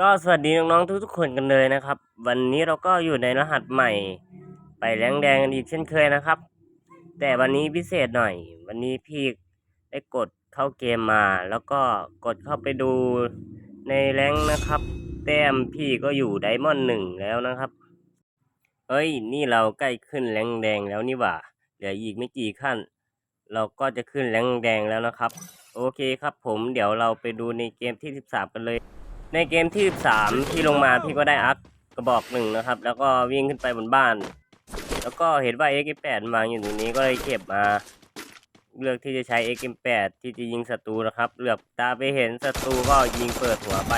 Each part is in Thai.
ก็สวัสดีน้องๆทุกๆคนกันเลยนะครับ วันนี้เราก็อยู่ในรหัสใหม่ ไปแรงแดงกันอีกเช่นเคยนะครับ แต่วันนี้พิเศษหน่อย วันนี้พี่ได้กดเข้าเกมมา แล้วก็กดเข้าไปดูในแรงนะครับ แต้มพี่ก็อยู่ไดมอนด์หนึ่งแล้วนะครับเอ้ย นี่เราใกล้ขึ้นแรงแดงแล้วนี่หว่าเหลืออีกไม่กี่ขั้น เราก็จะขึ้นแรงแดงแล้วนะครับ โอเคครับผมเดี๋ยวเราไปดูในเกมที่ 13 กันเลย ในเกมที่13ที่ลงมาพี่ก็ได้อัพกระบอกหนึ่งนะครับ แล้วก็วิ่งขึ้นไปบนบ้าน แล้วก็เห็นว่า X8 วางอยู่ตรงนี้ก็เลยเก็บมา เลือกที่จะใช้ X8 ที่จะยิงศัตรูนะครับเหลือบตาไปเห็นศัตรูก็ยิงเปิดหัวไป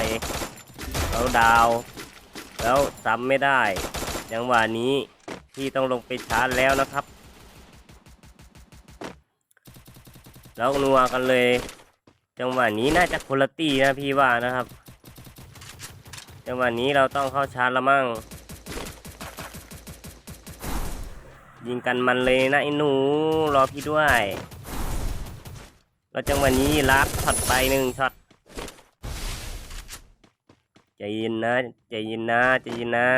แล้วดาว แล้วซ้ำไม่ได้จังหวะนี้พี่ต้องลงไปชาร์จแล้วนะครับ แล้วนัวกันเลย จังหวะนี้น่าจะคนลตีนะพี่ว่านะครับ จังหวะนี้เราต้องเข้าชาร์จละมั่ง ยิงกันมันเลยนะไอ้หนูรอพี่ด้วยแล้วจังหวะนี้ลัดช็อตไปหนึ่งช็อตใจเย็นนะใจเย็นนะใจเย็นนะ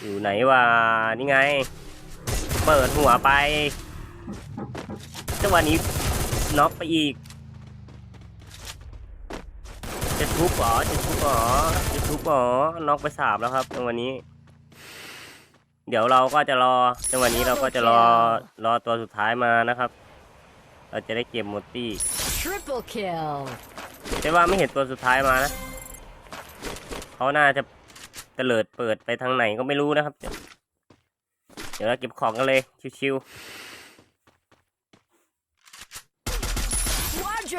อยู่ไหนวะนี่ไง เปิดหัวไปจังหวะนี้น็อกไปอีกจะทุบหรอจะทุบหรอ ทุบเหรอน็อกไปสามแล้วครับจังหวะนี้ เดี๋ยวเราก็จะรอจังหวะนี้เราก็จะรอรอตัวสุดท้ายมานะครับ เราจะได้เก็บมดตี้ Triple kill. แต่ว่าไม่เห็นตัวสุดท้ายมานะเขาน่าจะเตลิดเปิดไปทางไหนก็ไม่รู้นะครับ เดี๋ยวเราเก็บของกันเลยชิวๆ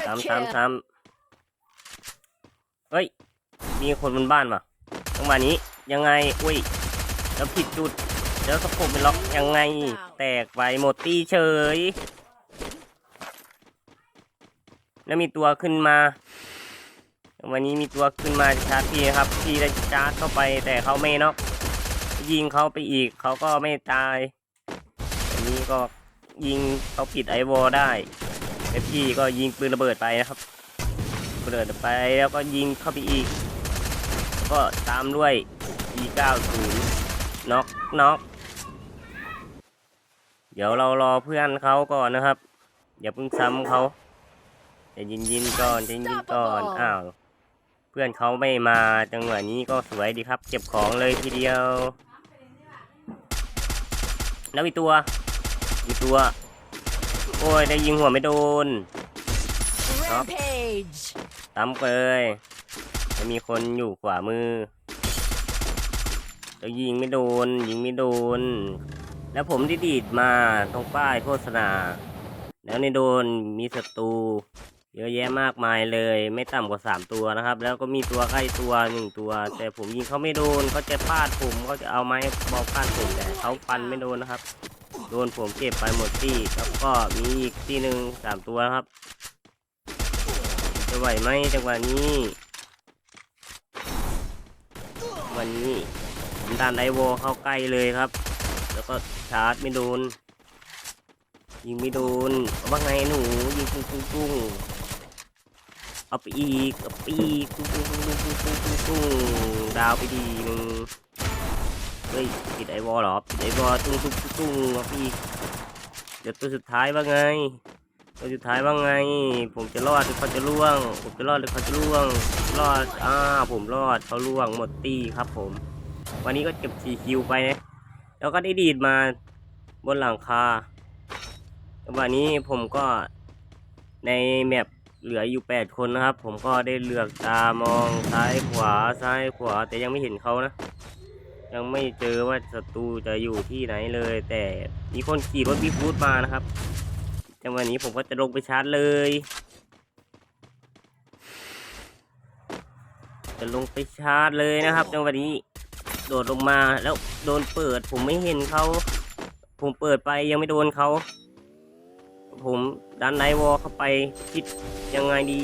ซ้ำ kill. ซ้ำซ้ำเฮ้ย มีคนบนบ้านป่ะจังหวะนี้ยังไงอุ้ยแล้วผิดจุดแล้วสะโพกเป็นล็อกยังไง แตกไปหมดตีเฉย แล้วมีตัวขึ้นมา วันนี้มีตัวขึ้นมาชาร์จพี่ครับพี่ได้ชาร์จเข้าไปแต่เขาไม่น็อกยิงเขาไปอีกเขาก็ไม่ตายอันนี้ก็ยิงเขาปิดไอวอลได้แต่พี่ก็ยิงปืนระเบิดไปนะครับระเบิดไปแล้วก็ยิงเข้าไปอีก ก็ตามด้วย E90 น็อกน็อกเดี๋ยวเรารอเพื่อนเขาก่อนนะครับ อย่าเพิ่งซ้ำเขาจะยินยินๆก่อนจะยินยินๆก่อนอ้าวเพื่อนเขาไม่มาจังหวะนี้ก็สวยดีครับ เก็บของเลยทีเดียว แล้วมีตัวมีตัว โอ้ยได้ยิงหัวไม่โดน Rampage. ตามเลย จะมีคนอยู่ขวามือแล้วยิงไม่โดน ยิงไม่โดน แล้วผมได้ดีดมาตรงป้ายโฆษณา แล้วในโดนมีศัตรูเยอะแยะมากมายเลย ไม่ต่ำกว่าสามตัวนะครับ แล้วก็มีตัวใกล้ตัวหนึ่งตัว แต่ผมยิงเขาไม่โดนเขาจะพลาดผมเขาจะเอาไม้บอกพาดผมแต่เขาฟันไม่โดนนะครับ โดนผมเก็บไปหมดที่แล้วก็มีอีกที่หนึ่งสามตัวครับ จะไหวไหมจังหวะนี้ วันนี้ผมดันไอโวเข้าใกล้เลยครับ แล้วก็ชาร์จไม่โดน ยิงไม่โดนว่าไงหนูยิงปุ้งปุ้งปุ้งเอาไปอีกเอาไปอีกปุ้งปุ้งปุ้งปุ้งปุ้งปุ้งปุ้งดาวไปดีหนึ่งเฮ้ยปิดไอวอลหรอปิดไอวอลตุ้งตุ้งตุ้งตุ้งเอาไปอีกเดี๋ยวตัวสุดท้ายว่าไงตัวสุดท้ายว่าไง ผมจะรอดหรือเขาจะล่วง ผมจะรอดหรือเขาจะล่วง รอด อ่า ผมรอดเขาล่วงหมดตีครับผม วันนี้ก็เก็บสีคิวไปนะ แล้วก็ได้ดีดมาบนหลังคาวันนี้ผมก็ในแมปเหลืออยู่แปดคนนะครับ ผมก็ได้เลือกตามองซ้ายขวาซ้ายขวา แต่ยังไม่เห็นเขานะ ยังไม่เจอว่าศัตรูจะอยู่ที่ไหนเลย แต่มีคนขี่รถบีฟูดมานะครับจังหวะนี้ผมก็จะลงไปชาร์จเลย จะลงไปชาร์จเลยนะครับจังหวะนี้โดดลงมาแล้วโดนเปิด ผมไม่เห็นเขาผมเปิดไปยังไม่โดนเขาผมดันไนวอลเข้าไปคิดยังไงดี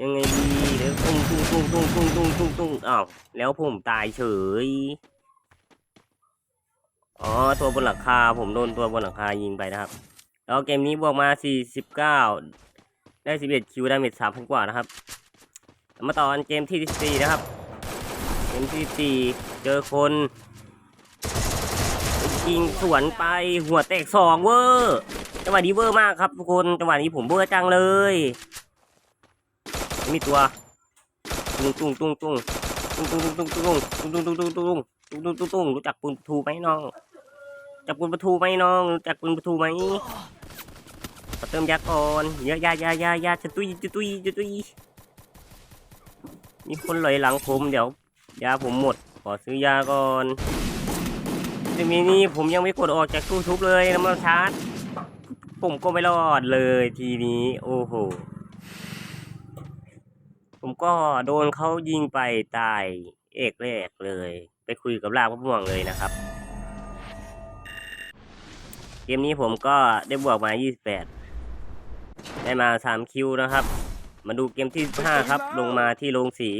ยังไงดีเดี๋ยวตุ้งตุ้งตุ้งตุ้งตุ้งตุ้งตุ้งตุ้งอ้าวแล้วผมตายเฉยอ๋อตัวบนหลังคาผมโดนตัวบนหลังคายิงไปนะครับ แล้วเกมนี้บวกมา 49 ได้ 11 คิวได้เมจ3,000 กว่านะครับ มาต่อกันเกมที่14นะครับ เกมที่14เจอคนยิงสวนไปหัวแตกสองเวอร์จังหวะนี้เวอร์มากครับทุกคนจังหวะนี้ผมเวอร์จังเลย มีตัวตุ้งตุ้งตุ้งตุ้งตุ้งตุ้งตุ้งตุ้งตุ้งตุ้งตุ้งตุ้งตุ้งตุ้งตุ้งตุ้งตุ้งรู้จักปืนประทูไหมน้องจักปืนประทูไหมน้องรู้จักปืนประทูไหมเติมยาก่อนยายายายายาจะตุยจะตุยจะตุย มีคนลอยหลังผมเดี๋ยว ยาผมหมด ขอซื้อยาก่อนจะมีนี่ผมยังไม่กดออกจากตู้ทุบเลยนะมาชาร์จผมก็ไม่รอดเลยทีนี้ โอ้โห ผมก็โดนเขายิงไปตายเอกแรกเลย ไปคุยกับลากมะม่วงเลยนะครับ เกมนี้ผมก็ได้บวกมา 28 ได้มา 3 คิวนะครับ มาดูเกมที่5ครับ ลงมาที่โรงสี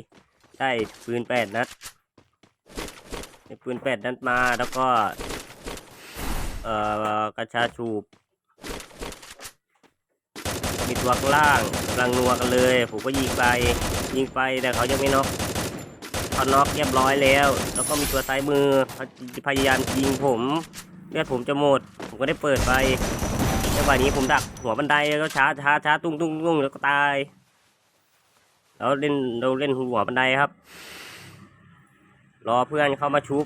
ได้ปืน8นัดได้ปืน8นัดมาแล้วก็ เอ่อกระชาชูบมีตัวข้างล่างกำลังนัวกันเลย ผมก็ยิงไปยิงไปแต่เขายังไม่น็อกเขาน็อกเรียบร้อยแล้ว แล้วก็มีตัวซ้ายมือเขาพยายามยิงผมเลือดผมจะหมด ผมก็ได้เปิดไปจังหวะนี้ผมดักหัวบันไดแล้วก็ช้าช้าช้าตุ้งตุ้งตุ้งแล้วก็ตาย แล้วเล่นเราเล่นหัวบันไดครับ รอเพื่อนเข้ามาชุบ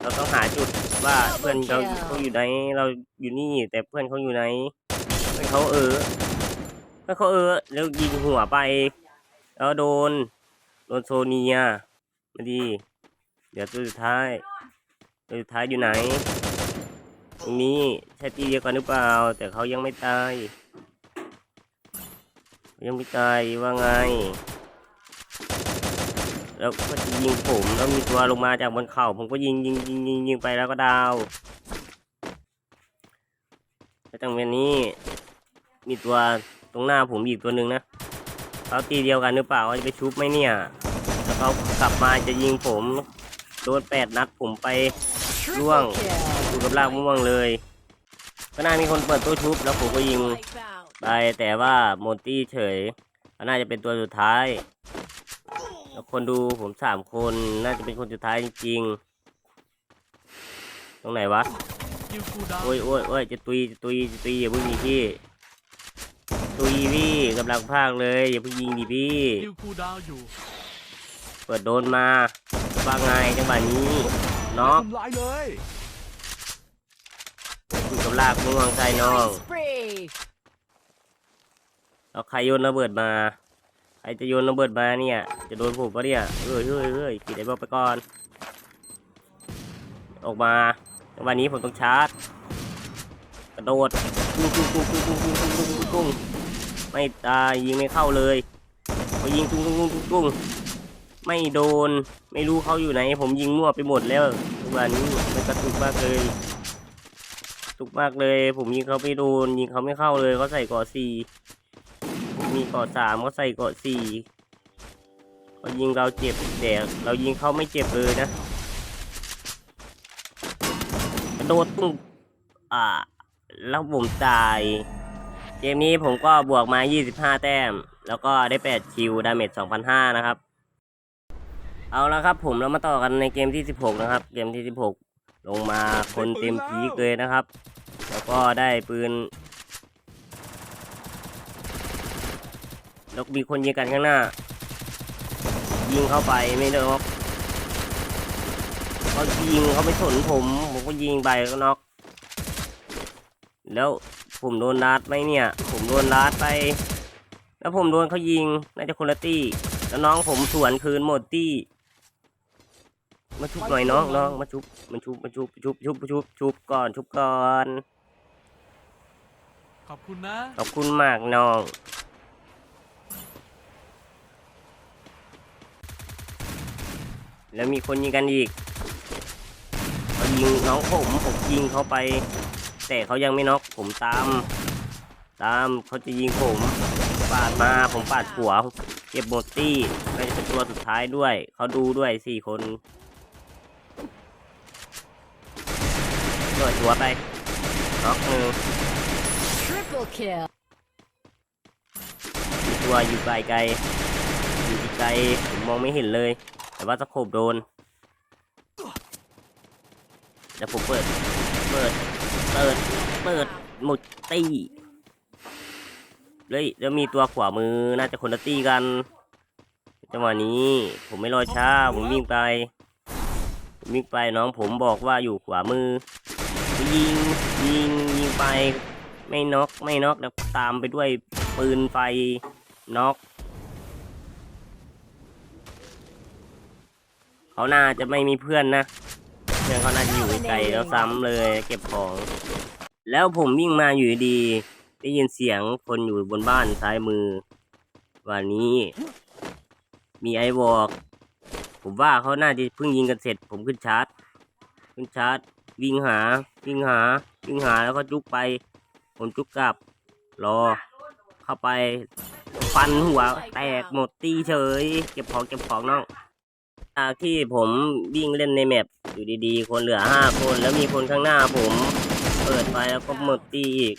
เราต้องหาจุดว่าเพื่อนเราเขาอยู่ไหนเราอยู่นี่แต่เพื่อนเขาอยู่ไหนเพื่อนเขาเออเพื่อนเขาเออแล้วยิงหัวไป แล้วโดนโดนโซเนียมาดี เดี๋ยวตัวสุดท้ายตัวสุดท้ายอยู่ไหนตรงนี้ใช่ตีเดียวกันหรือเปล่า แต่เขายังไม่ตาย ยังไม่ตายว่าไง แล้วก็ยิงผมแล้วมีตัวลงมาจากบนเขาผมก็ยิงยิงยิงยิงยิงไปแล้วก็ดาวแล้วจังเวนนี้ มีตัวตรงหน้าผมอีกตัวหนึ่งนะเขาตีเดียวกันหรือเปล่าเขาจะไปชุบไหมเนี่ยแล้วเขากลับมาจะยิงผมโดนแปดนัดผมไปร่วงอยู่กับลากม่วงเลย ก็น่ามีคนเปิดตู้ชุบแล้วผมก็ยิงไปแต่ว่าโมนตี้เฉยก็น่าจะเป็นตัวสุดท้าย แล้วคนดูผมสามคนน่าจะเป็นคนสุดท้ายจริงๆตรงไหนวะโอ้ยโอ้ยโอ้ยจะตุยจะตุยจะตุยอย่าเพิ่งยิงพี่ตุยพี่กำลังพากเลยอย่าเพิ่งยิงดิพี่เปิดโดนมาว่าไงจังหวะนี้น็อก ลายเลยอยู่กับม่วงใส่น้อง Spree. แล้วใครโยนระเบิดมาใครจะโยนระเบิดมาเนี่ย จะโดนผมปะเนี่ยเฮ้ยเฮ้ยเฮ้ยปิดไอ้บอกไปก่อน ออกมาจังหวะนี้ผมต้องชาร์จ กระโดดกุ้งกุ้งกุ้งกุ้งกุ้งกุ้งกุ้งกุ้งกุ้งไม่ตายยิงไม่เข้าเลยพอยิงกุ้งกุ้งกุ้งกุ้งกุ้งไม่โดนไม่รู้เขาอยู่ไหน ผมยิงมั่วไปหมดแล้วจังหวะนี้มันกระตุกมากเลย กระตุกมากเลย ผมยิงเขาไม่โดนยิงเขาไม่เข้าเลยเขาใส่เกาะสี่มีเกาะสามเขาใส่เกาะสี่เขายิงเราเจ็บแต่เรายิงเขาไม่เจ็บเลยนะกระโดดตุ้งอ่าแล้วผมตายเกมนี้ผมก็บวกมา 25 แต้ม แล้วก็ได้ 8 คิว ดาเมจ 2,500 นะครับ เอาละครับผมเรามาต่อกันในเกมที่ 16 นะครับ เกมที่ 16 ลงมาคนเต็มพีกเลยนะครับ แล้วก็ได้ปืน แล้วมีคนยิงกันข้างหน้า ยิงเข้าไปไม่ได้น็อกเขายิงเขาไม่สนผม ผมก็ยิงไปก็น็อก แล้วผมโดนลาดไหมเนี่ย ผมโดนลาดไป แล้วผมโดนเขายิง น่าจะคนละตี้ แล้วน้องผมสวนคืนหมดตี้ มาชุบหน่อยน้องน้องมาชุบมาชุบมาชุบชุบชุบชุบชุบก่อนชุบก่อน ขอบคุณนะ ขอบคุณมากน้อง แล้วมีคนยิงกันอีกเขายิงน้องผมผมยิงเขาไป แต่เขายังไม่น็อกผมตาม ตามเขาจะยิงผมปาดมาผมปาดหัวเก็บหมดตี้น่าจะเป็นตัวสุดท้ายด้วย เขาดูด้วยสี่คนโดดหัวไปน็อกหนึ่ง Triple kill. มีตัวอยู่ไกลไกลไกลผมมองไม่เห็นเลย แต่ว่าสโคบโดนเดี๋ยวผมเปิด เปิด เปิด เปิด หมดตี้เลยแล้วมีตัวขวามือน่าจะคนละตี้กัน จังหวะนี้ ผมไม่รอช้า ผมวิ่งไปวิ่งไปน้องผมบอกว่าอยู่ขวามือยิงยิงยิงไป ไม่น็อกไม่น็อกแล้วตามไปด้วยปืนไฟน็อกเขาน่าจะไม่มีเพื่อนนะ เพื่อนเขาน่าจะอยู่ไกลแล้วซ้ำเลยเก็บของ แล้วผมวิ่งมาอยู่ดีได้ยินเสียงคนอยู่บนบ้านซ้ายมือ วันนี้ มีไอวอลผมว่าเขาน่าจะเพิ่งยิงกันเสร็จ ผมขึ้นชาร์จ ขึ้นชาร์จ วิ่งหา วิ่งหา วิ่งหาแล้วก็จุกไป ผมจุกกลับ รอ เข้าไป ฟันหัว แตกหมดตีเฉย เก็บของเก็บของน้องจากที่ผมวิ่งเล่นในแมปอยู่ดีๆ คนเหลือห้าคนแล้วมีคนข้างหน้าผม เปิดไปแล้วก็หมดตีอีก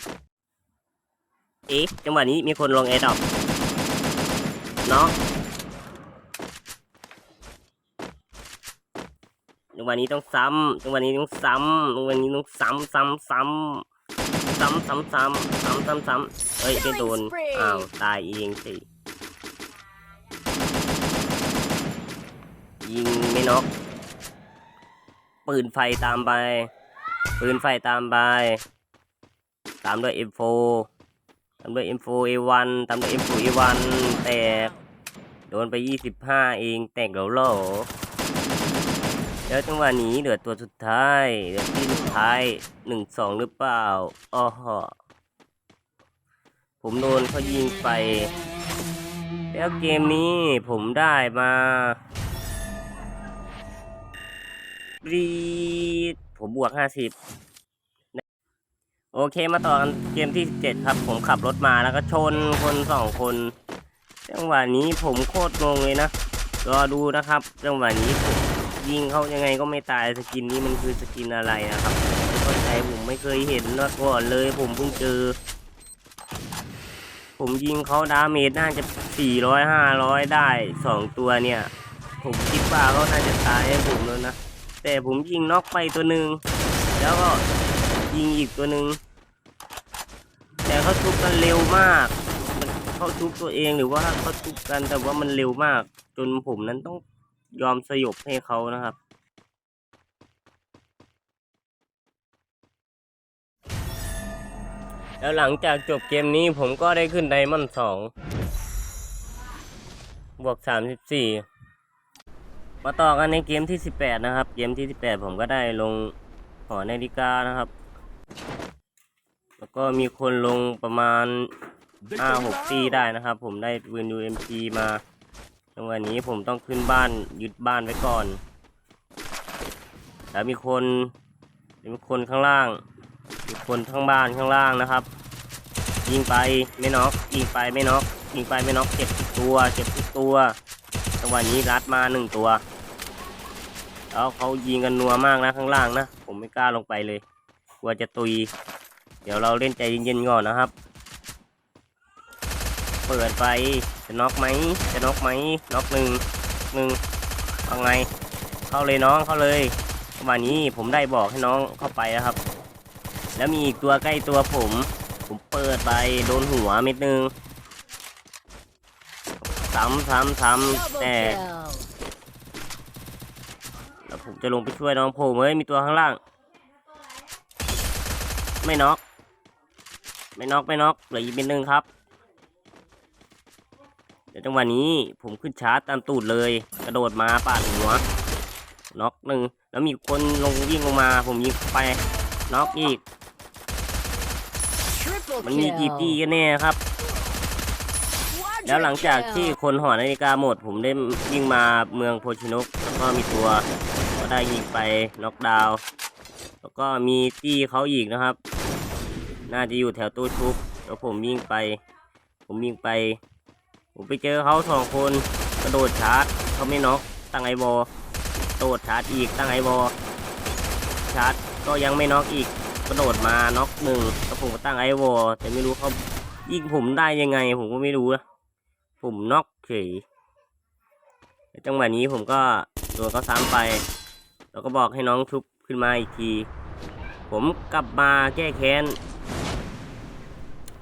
เอ๊ะ จังหวะนี้มีคนลงแอร์ดอปเนาะจังหวะนี้ต้องซ้ำจังหวะนี้ต้องซ้ำจังหวะนี้ต้องซ้ำซ้ำซ้ำ ซ้ำซ้ำซ้ำซ้ำซ้ำซ้ำเฮ้ยไม่โดน อ้าว ตายเองสิยิงไม่น็อกปืนไฟตามไป ปืนไฟตามไป ตามด้วย M4 ตามด้วย M4 A1 ตามด้วย M4 A1 แตก โดนไป 25 เอง แตกแล้วเหรอ แล้วจังหวะนี้เหลือตัวสุดท้ายเหลือที่สุดท้ายหนึ่งสองหรือเปล่าอ้อหอผมโดนเขายิงไป แล้วเกมนี้ผมได้มารีดผมบวกห้าสิบโอเคมาต่อกันเกมที่เจ็ดครับ ผมขับรถมาแล้วก็ชนคนสองคนจังหวะนี้ผมโคตรงงเลยนะ รอดูนะครับ จังหวะนี้ผม ยิงเขายังไงก็ไม่ตายสกินนี้มันคือสกินอะไรนะครับไม่เข้าใจผมไม่เคยเห็นมาก่อนเลยผมเพิ่งเจอ ผมยิงเขาดาเมจน่าจะสี่ร้อยห้าร้อยได้สองตัวเนี่ย ผมคิดว่าเขาน่าจะตายให้ผมแล้วนะแต่ผมยิงน็อกไปตัวหนึ่งแล้วก็ยิงอีกตัวหนึ่งแต่เขาทุบกันเร็วมากมเขาทุบตัวเองหรือว่าเขาทุบกันแต่ว่ามันเร็วมาก จนผมนั้นต้อง ยอมสยบให้เขานะครับ แล้วหลังจากจบเกมนี้ผมก็ได้ขึ้นไดมอนด์สองบวกสามสิบสี่มาต่อกันในเกมที่สิบแปดนะครับ เกมที่สิบแปดผมก็ได้ลงหอนาฬิกานะครับ แล้วก็มีคนลงประมาณห้าหกตีได้นะครับ ผมได้ปืน UMP มา จังหวะนี้ผมต้องขึ้นบ้านยึดบ้านไว้ก่อน แล้วมีคนมีคนข้างล่าง มีคนข้างบ้านข้างล่างนะครับ ยิงไปไม่น็อกยิงไปไม่น็อกยิงไปไม่น็อกเจ็บทุกตัวเจ็บทุกตัวจังหวะนี้รัดมาหนึ่งตัวแล้วเขายิงกันนัวมากนะข้างล่างนะ ผมไม่กล้าลงไปเลยกลัวจะตุย เดี๋ยวเราเล่นใจเย็นๆก่อนนะครับ เปิดไป จะน็อกไหมจะน็อกไหมน็อกหนึ่งหนึ่งเอาไง เข้าเลยน้องเข้าเลยจังหวะนี้ผมได้บอกให้น้องเข้าไปนะครับ แล้วมีอีกตัวใกล้ตัวผม ผมเปิดไปโดนหัวเม็ดนึงซ้ำซ้ำซ้ำแต่แล้วผมจะลงไปช่วยน้องผมเฮ้ยมีตัวข้างล่าง ไม่น็อกไม่น็อกไม่น็อกเหลืออีกเม็ดนึงครับเดี๋ยวจังหวะนี้ผมขึ้นชาร์จตามตูดเลย กระโดดมาปาดหัวน็อกหนึ่งแล้วมีคนลงวิ่งลงมา ผมยิงไปน็อกอีก มันมีกี่ตีกันแน่ครับ แล้วหลังจากที่คนหอนาฬิกาหมด ผมได้วิ่งมาเมืองโพชินกแล้วก็มีตัวก็ได้ยิงไปน็อกดาวแล้วก็มีตีเขาอีกนะครับ น่าจะอยู่แถวตู้ชุบแล้วผมวิ่งไป ผมวิ่งไป ผมไปเจอเขาสองคนกระโดดชาร์จเขาไม่น็อกตั้งไอบอลโดดชาร์จอีกตั้งไอบอชาร์จก็ยังไม่น็อกอีกกระโดดมาน็อกหนึ่งแล้วผมก็ตั้งไอวอแต่ไม่รู้เขายิงผมได้ยังไง ผมก็ไม่รู้นะผมน็อกเฉยจังหวะนี้ผมก็โดนเขาซ้ำไป แล้วก็บอกให้น้องชุบขึ้นมาอีกที ผมกลับมาแก้แค้น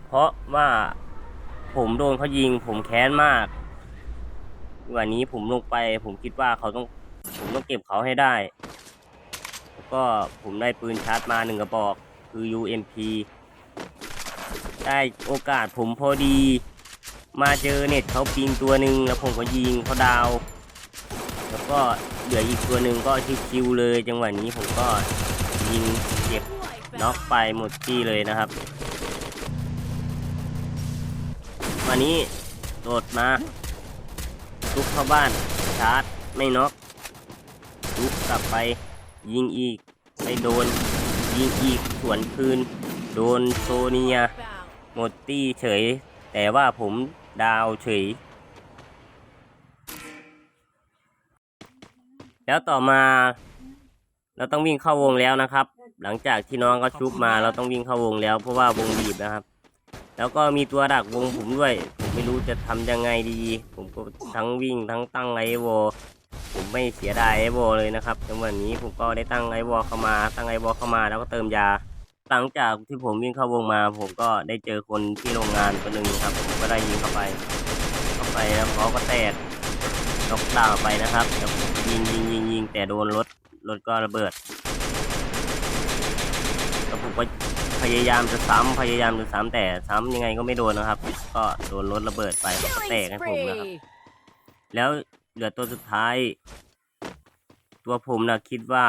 เพราะว่า ผมโดนเขายิง ผมแค้นมากวันนี้ผมลงไป ผมคิดว่าเขาต้อง ผมต้องเก็บเขาให้ได้ แล้วก็ผมได้ปืนชาร์จมาหนึ่งกระบอก คือ UMP ได้โอกาสผมพอดี มาเจอเน็ตเขาปิงตัวหนึ่งแล้วผมก็ยิงเขาดาว แล้วก็เหลืออีกตัวหนึ่งก็ชิวๆเลย จังหวะนี้ผมก็ยิงเก็บน็อกไปหมดที่เลยนะครับ วันนี้โดดมาลุกเข้าบ้าน ชาร์จ ไม่น็อกลุกกลับไป ยิงอีก ไม่โดน ยิงอีก สวนคืน โดนโซเนีย หมดตี้เฉย แต่ว่าผมดาวเฉย แล้วต่อมา เราต้องวิ่งเข้าวงแล้วนะครับ หลังจากที่น้องก็ชุบมา เราต้องวิ่งเข้าวงแล้วเพราะว่าวงบีบนะครับ แล้วก็มีตัวดักวงผมด้วยผมไม่รู้จะทำยังไงดี ผมก็ทั้งวิ่งทั้งตั้งไอโวผมไม่เสียดายไอโวเลยนะครับจังหวะนี้ผมก็ได้ตั้งไอวอเข้ามา ตั้งไอวอเข้ามาแล้วก็เติมยา หลังจากที่ผมวิ่งเข้าวงมา ผมก็ได้เจอคนที่โรงงานคนหนึ่งครับผมก็ได้ยิงเข้าไป เข้าไปแล้วเขาก็แตกนกดาวไปนะครับแล้วยิงยิงยิงยิงแต่โดนรถรถก็ระเบิดแล้วผมก็ พยายามจะซ้ำพยายามจะซ้ำแต่ซ้ำยังไงก็ไม่โดนนะครับ ก็โดนรถระเบิดไปแล้วก็แตกให้ผมนะครับ แล้วเหลือตัวสุดท้าย ตัวผมนะคิดว่า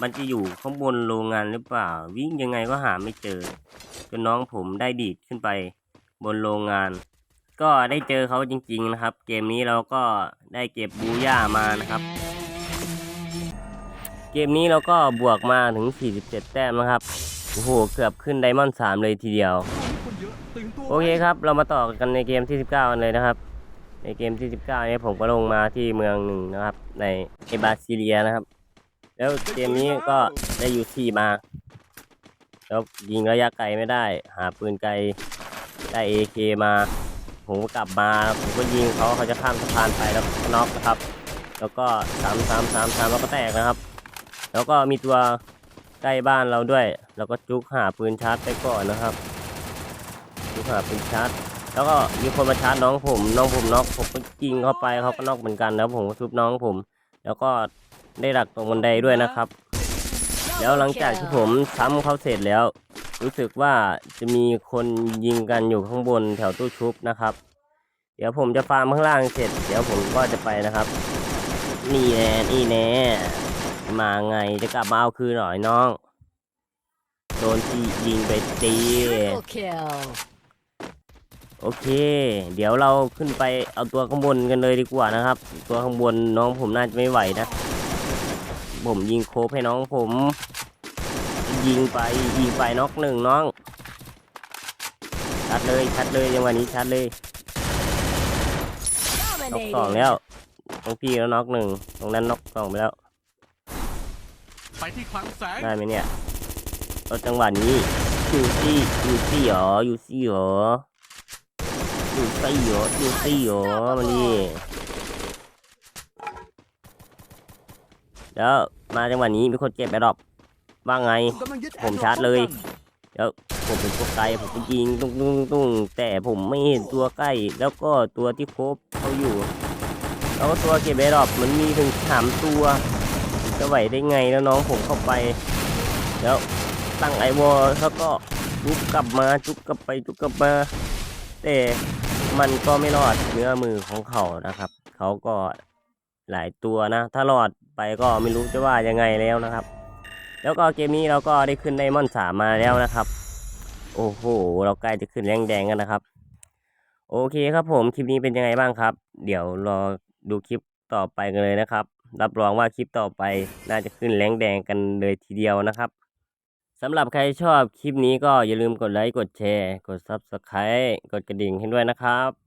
มันจะอยู่ข้างบนโรงงานหรือเปล่า วิ่งยังไงก็หาไม่เจอจนน้องผมได้ดีดขึ้นไปบนโรงงาน ก็ได้เจอเขาจริง ๆนะครับ เกมนี้เราก็ได้เก็บบูย่ามานะครับเกมนี้เราก็บวกมาถึง 47 แต้มนะครับ โอ้โห เกือบขึ้นไดมอนด์3เลยทีเดียวคนเยอะตื่นตัวโอเคครับ เรามาต่อกันในเกมที่ 19 กันเลยนะครับ ในเกมที่ 19เนี่ยผมก็ลงมาที่เมืองหนึ่งนะครับ ในเอบาซิเลียนะครับ แล้วเกมนี้ก็ได้อยู่ที่มา แล้วยิงระยะไกลไม่ได้ หาปืนไกลได้เอเคมา ผมก็กลับมาผมก็ยิงเขาเขาจะข้ามสะพานไปแล้วก็น็อกนะครับ แล้วก็สามสามสามสามแล้วก็แตกนะครับ แล้วก็มีตัว ใกล้บ้านเราด้วยแล้วก็จุกหาปืนชาร์จไปก่อนนะครับจุกหาปืนชาร์จแล้วก็มีคนมาชาร์จน้องผมน้องผมน็อกผมก็ยิงเข้าไปเขาก็น็อกเหมือนกันแล้วผมก็ทุบน้องผม แล้วก็ได้ดักตรงบันไดด้วยนะครับ แล้วหลังจากที่ผมซ้ำเขาเสร็จแล้ว รู้สึกว่าจะมีคนยิงกันอยู่ข้างบนแถวตู้ชุบนะครับ เดี๋ยวผมจะฟาร์มข้างล่างเสร็จ เดี๋ยวผมก็จะไปนะครับ นี่แน่นี่แน่ มาไงจะกลับมาเอาคืนหน่อยน้อง โดนที่ยิงไปตี Triple kill. โอเค เดี๋ยวเราขึ้นไปเอาตัวข้างบนกันเลยดีกว่านะครับ ตัวข้างบนน้องผมน่าจะไม่ไหวนะ ผมยิงโคบให้น้องผม ยิงไปยิงไปน็อกหนึ่งน้อง ชัดเลยชัดเลยจังหวะนี้ชัดเลยน็อกสอง Dominating. แล้วตรงพี่แล้วน็อกหนึ่งตรงนั้นน็อกสองไปแล้ว ไปที่คลังแสงได้ไหมเนี่ยเอาจังหวะนี้ยูซี่ยูซี่หรอยูซี่หรอยูซี่หรอยูซี่หรอมันดีแล้วมาจังหวะนี้มีคนเก็บแอดดอปว่าไง ผมชาร์จเลยแล้วผมเป็นตัวไกลผมไปยิงตุ้งตุ้งตุ้งแต่ผมไม่เห็นตัวใกล้ แล้วก็ตัวที่โคบเขาอยู่ แล้วก็ตัวเก็บแอดดอปมันมีถึงสามตัว จะไหวได้ไงแล้วน้องผมเข้าไป แล้วตั้งไอวอลแล้วก็จุกกลับมาจุกกลับไปจุกกลับมา แต่มันก็ไม่รอดเนื้อมือของเขานะครับ เขาก็หลายตัวนะ ถ้ารอดไปก็ไม่รู้จะว่ายังไงแล้วนะครับ แล้วก็เกมนี้เราก็ได้ขึ้นไดมอนด์สามมาแล้วนะครับ โอ้โห เราใกล้จะขึ้นแรงแดงกันนะครับ โอเคครับผมคลิปนี้เป็นยังไงบ้างครับ เดี๋ยวรอดูคลิปต่อไปกันเลยนะครับ รับรองว่าคลิปต่อไปน่าจะขึ้นแรงแดงกันเลยทีเดียวนะครับสำหรับใครชอบคลิปนี้ก็อย่าลืมกดไลค์ กดแชร์ กด Subscribe กดกระดิ่งให้ด้วยนะครับ